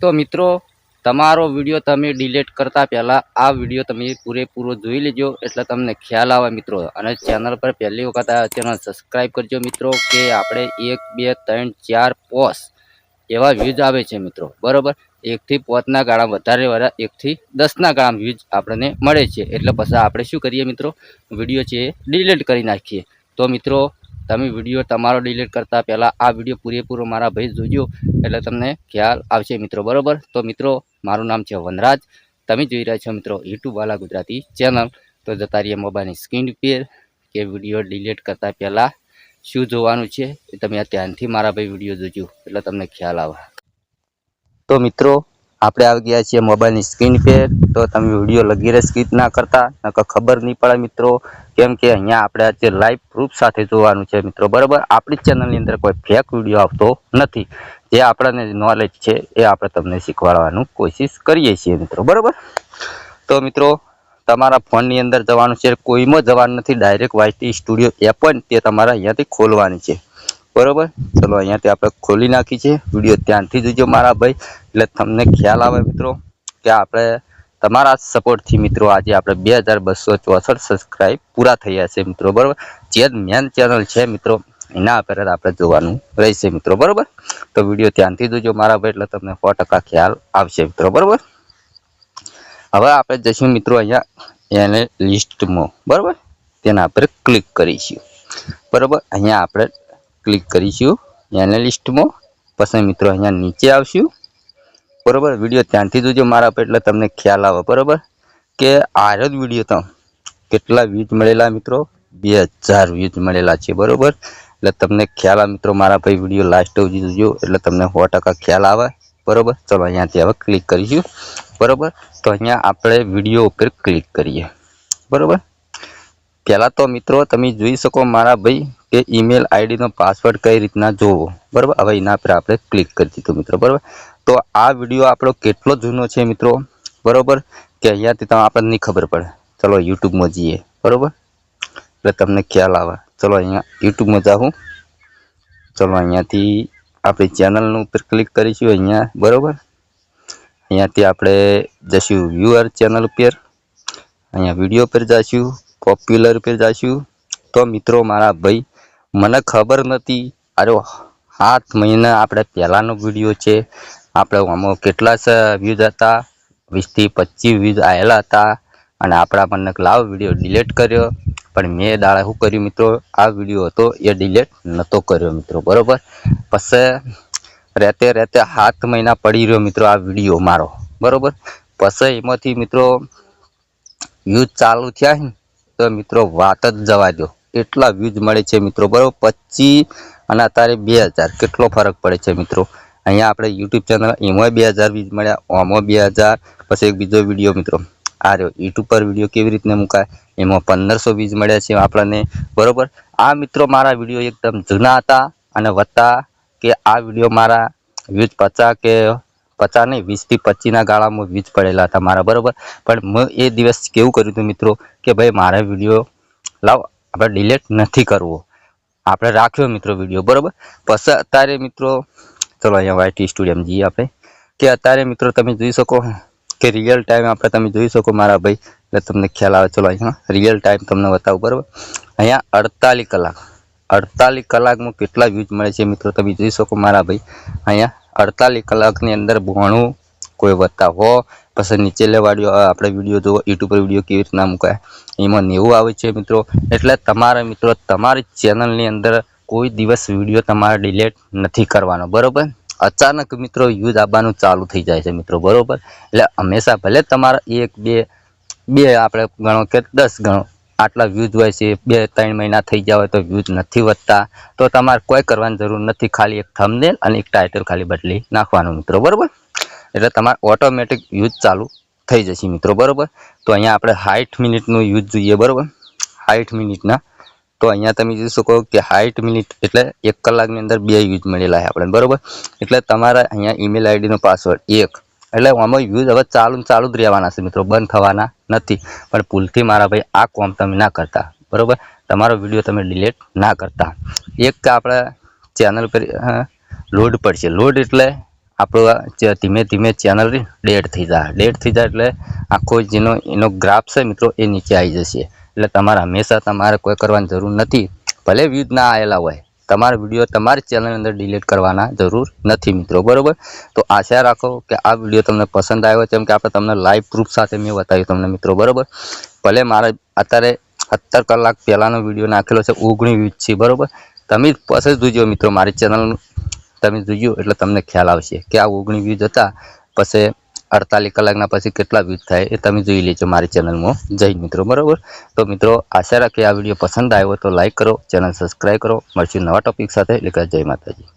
તો મિત્રો, તમારો વીડિયો તમે ડિલીટ કરતા પહેલાં આ વીડિયો તમે પૂરેપૂરો જોઈ લેજો. એટલે તમને ખ્યાલ આવે મિત્રો. અને ચેનલ પર પહેલી વખત આ ચેનલ સબસ્ક્રાઈબ કરજો મિત્રો, કે આપણે એક, બે, ત્રણ, ચાર, પોસ એવા વ્યૂઝ આવે છે મિત્રો. બરાબર? એકથી પોતના ગાળા વધારે વધારે એકથી દસના ગાળા વ્યૂઝ આપણને મળે છે. એટલે પછી આપણે શું કરીએ મિત્રો? વીડિયો છે એ ડિલીટ કરી નાખીએ. તો મિત્રો તમે વીડિયો તમારો ડિલીટ કરતાં પહેલાં આ વીડિયો પૂરેપૂરો મારા ભાઈ જોજો. એટલે તમને ખ્યાલ આવશે મિત્રો, બરોબર? તો મિત્રો, મારું નામ છે વનરાજ. તમે જોઈ રહ્યા છો મિત્રો યુટ્યુબ વાલા ગુજરાતી ચેનલ તો જતા રહીએ મોબાઈલની સ્ક્રીન પર કે વીડિયો ડિલીટ કરતાં પહેલાં શું જોવાનું છે એ તમે ધ્યાનથી મારા ભાઈ વીડિયો જોજો, એટલે તમને ખ્યાલ આવે. તો મિત્રો આપણે આવી ગયા છીએ મોબાઈલની સ્ક્રીન પર. તો તમે વીડિયો લગીરે સ્કીપ ના કરતા. નકર ખબર નહીં પડે મિત્રો, કેમ કે અહીંયા આપણે આજે લાઈવ પ્રૂફ સાથે જોવાનું છે મિત્રો. બરાબર? આપણી ચેનલની અંદર કોઈ ફેક વીડિયો આવતો નથી. જે આપણને નોલેજ છે એ આપણે તમને શીખવાડવાનું કોશિશ કરીએ છીએ મિત્રો. બરાબર? તો મિત્રો, તમારા ફોનની અંદર જવાનું છે. કોઈમાં જવાનું નથી. ડાયરેક્ટ વાયટી સ્ટુડિયો એપ પણ તે તમારે અહીંયાથી ખોલવાની છે. બરોબર? ચલો અહીંયાથી આપણે ખોલી નાખી છે. વીડિયો ધ્યાનથી જોજો મારા ભાઈ. એટલે તમને ખ્યાલ આવે મિત્રો, કે આપણે તમારા સપોર્ટથી મિત્રો આજે આપણે બે હજાર બસો ચોસઠ સબસ્ક્રાઈબ પૂરા થયા છે મિત્રો, બરોબર? જે મેન ચેનલ છે મિત્રો, એના પર આપણે જોવાનું રહેશે મિત્રો, બરોબર? તો વીડિયો ધ્યાનથી જોજો મારા ભાઈ, એટલે તમને સો ખ્યાલ આવશે મિત્રો, બરોબર? હવે આપણે જઈશું મિત્રો અહીંયા એને લિસ્ટમાં બરાબર? તેના પર ક્લિક કરીશું. બરાબર? અહીંયા આપણે ક્લિક કરીશું. એનાલિસ્ટમાં પસંદ મિત્રો અહીંયા નીચે આવશું. બરાબર? વીડિયો ત્યાંથી જોજો મારા પર, એટલે તમને ખ્યાલ આવે. બરોબર? કે આરો જ વીડિયો તો કેટલા વ્યૂઝ મળેલા મિત્રો? બે હજાર વ્યૂઝ મળેલા છે. બરોબર? એટલે તમને ખ્યાલ આવે મિત્રો મારા ભાઈ વીડિયો લાસ્ટ સુધી જોજો. એટલે તમને સો ખ્યાલ આવે. બરોબર? ચલો અહીંયાથી હવે ક્લિક કરીશું. બરાબર? તો અહીંયા આપણે વીડિયો ઉપર ક્લિક કરીએ. બરોબર? પહેલાં તો મિત્રો, તમે જોઈ શકો મારા ભાઈ કે ઈમેલ આઈડીનો પાસવર્ડ કઈ રીતના જોવો. બરાબર? હવે એના પર આપણે ક્લિક કરી દીધું મિત્રો, બરાબર? તો આ વીડિયો આપણો કેટલો જૂનો છે મિત્રો? બરાબર? કે અહીંયાથી તમે આપણને નહીં ખબર પડે. ચલો યુટ્યુબમાં જઈએ. બરાબર? એટલે તમને ખ્યાલ આવે. ચલો અહીંયા યુટ્યુબમાં જાઉં ચલો અહીંયાથી આપણી ચેનલનું ઉપર ક્લિક કરીશું અહીંયા. બરાબર? અહીંયાથી આપણે જઈશું વ્યુઅર ચેનલ ઉપર. અહીંયા વીડિયો પર જઈશું પોપ્યુલર પર જઈશું તો મિત્રો, મારા ભાઈ, મને ખબર નથી અરે સાત મહિના આપણે પહેલાંનો વીડિયો છે. આપણે આમાં કેટલા વ્યૂઝ હતા? વીસથી પચીસ વ્યૂઝ આવેલા હતા. અને આપણા મને લાવ વીડિયો ડિલેટ કર્યો. પણ મેં દાડા શું કર્યું મિત્રો? આ વીડિયો હતો, એ ડિલેટ નહોતો કર્યો મિત્રો, બરાબર? પછી રહેતે રહેતે સાત મહિના પડી રહ્યો મિત્રો આ વીડિયો મારો, બરાબર? પછી એમાંથી મિત્રો યુઝ ચાલુ થયા તો મિત્રો વાત જ જવા દો એટલા વ્યૂઝ મળે છે મિત્રો? બરાબર, પચીસ અને અત્યારે બે હજાર. કેટલો ફરક પડે છે મિત્રો? અહીંયા આપણે યુટ્યુબ ચેનલ એમાં બે હજાર વ્યૂઝ મળ્યા, ઓમાં બે હજાર. પછી એક બીજો વીડિયો મિત્રો. આ રહ્યો યુટ્યુબ પર વીડિયો કેવી રીતના મુકાય? એમાં પંદરસો વ્યૂઝ મળ્યા છે આપણને. બરાબર? આ મિત્રો મારા વીડિયો એકદમ જૂના હતા અને વત્તા કે આ વીડિયો મારા વ્યૂઝ પચાસ કે પચાસ નહીં વીસથી પચીસના ગાળામાં વ્યૂઝ પડેલા હતા મારા, બરાબર? પણ મેં એ દિવસ કેવું કર્યું હતું મિત્રો કે ભાઈ મારા વીડિયો લાવ, આપણે ડિલેટ નથી કરવો. આપણે રાખ્યો મિત્રો વીડિયો, બરાબર? પછી અત્યારે મિત્રો, ચલો અહીંયા વાયટી સ્ટુડિયમ જઈએ આપણે. કે અત્યારે મિત્રો તમે જોઈ શકો કે રિયલ ટાઈમ આપણે તમે જોઈ શકો મારા ભાઈ, એટલે તમને ખ્યાલ આવે, ચલો અહીંયા રિયલ ટાઈમ તમને બતાવું, બરાબર? અહીંયા અડતાલીસ કલાક, અડતાલીસ કલાકમાં કેટલા વ્યૂઝ મળે છે મિત્રો તમે જોઈ શકો મારા ભાઈ. અહીંયા અડતાલીસ કલાકની અંદર ભણવું કોઈ વત્તા હો. પછી નીચે લેવાડ્યો આપણે વીડિયો જુઓ યુટ્યુબ પર વીડિયો કેવી રીતના મુકાય. એમાં નેવું આવે છે મિત્રો. એટલે તમારા મિત્રો, તમારી ચેનલની અંદર કોઈ દિવસ વીડિયો તમારે ડિલેટ નથી કરવાનો, બરાબર? અચાનક મિત્રો યુઝ આવવાનું ચાલુ થઈ જાય છે મિત્રો, બરાબર? એટલે હંમેશા ભલે તમારા એક, બે બે આપણે ગણો કે દસ ગણો આટલા વ્યૂઝ હોય છે, બે, ત્રણ મહિના થઈ ગયા હોય તો વ્યૂઝ નથી વધતા. તો તમારે કોઈ કરવાની જરૂર નથી, ખાલી એક થમનેલ અને એક ટાઇટલ ખાલી બદલી નાખવાનું મિત્રો, બરાબર? એટલે તમારે ઓટોમેટિક યુઝ ચાલુ થઈ જશે મિત્રો, બરાબર? તો અહીંયા આપણે સાઠ મિનિટનું યુઝ જોઈએ, બરાબર? સાઠ મિનિટના તો અહીંયા તમે જોઈ શકો કે સાઠ મિનિટ એટલે એક કલાકની અંદર બે યુઝ મળેલા છે આપણે બરાબર? એટલે તમારા અહીંયા ઈમેલ આઈડીનો પાસવર્ડ એક એટલે આમાં યુઝ હવે ચાલુ ચાલુ જ રહેવાના છે મિત્રો, બંધ થવાના નથી. પણ ભૂલથી મારા ભાઈ આ કોમ તમે ના કરતા, બરાબર? તમારો વીડિયો તમે ડિલીટ ના કરતા. એક આપણે ચેનલ પર લોડ પડશે. લોડ એટલે આપણું ધીમે ધીમે ચેનલ ડેડ થઈ જાય. ડેડ થઈ જાય એટલે આખો જેનો, એનો ગ્રાફ છે મિત્રો, એ નીચે આવી જશે. એટલે તમારે હંમેશા તમારે કોઈ કરવાની જરૂર નથી. ભલે વ્યૂઝ ના આવેલા હોય તમારા વીડિયો તમારી ચેનલની અંદર ડિલીટ કરવાના જરૂર નથી મિત્રો, બરાબર? તો આશા રાખો કે આ વીડિયો તમને પસંદ આવ્યો જેમ કે આપણે તમને લાઈવ પ્રૂફ સાથે મેં બતાવ્યું તમને મિત્રો, બરોબર? ભલે મારે અત્યારે સત્તર કલાક પહેલાંનો વીડિયો નાખેલો છે ઓગણી વ્યૂઝ છે, બરોબર? તમે પછી જોજો મિત્રો, મારી ચેનલ તમે જોજો, એટલે તમને ખ્યાલ આવશે કે આ ઓગણી વ્યૂઝ હતા, પછી અડતાલીસ કલાકના પછી કેટલા વ્યૂઝ થાય એ તમે જોઈ લેજો મારી ચેનલમાં જય મિત્રો, બરાબર? તો મિત્રો, આશા રાખીએ આ વીડિયો પસંદ આવ્યો તો લાઇક કરો ચેનલ સબસ્ક્રાઈબ કરો. મળશું નવા ટોપિક સાથે. એટલે જય માતાજી.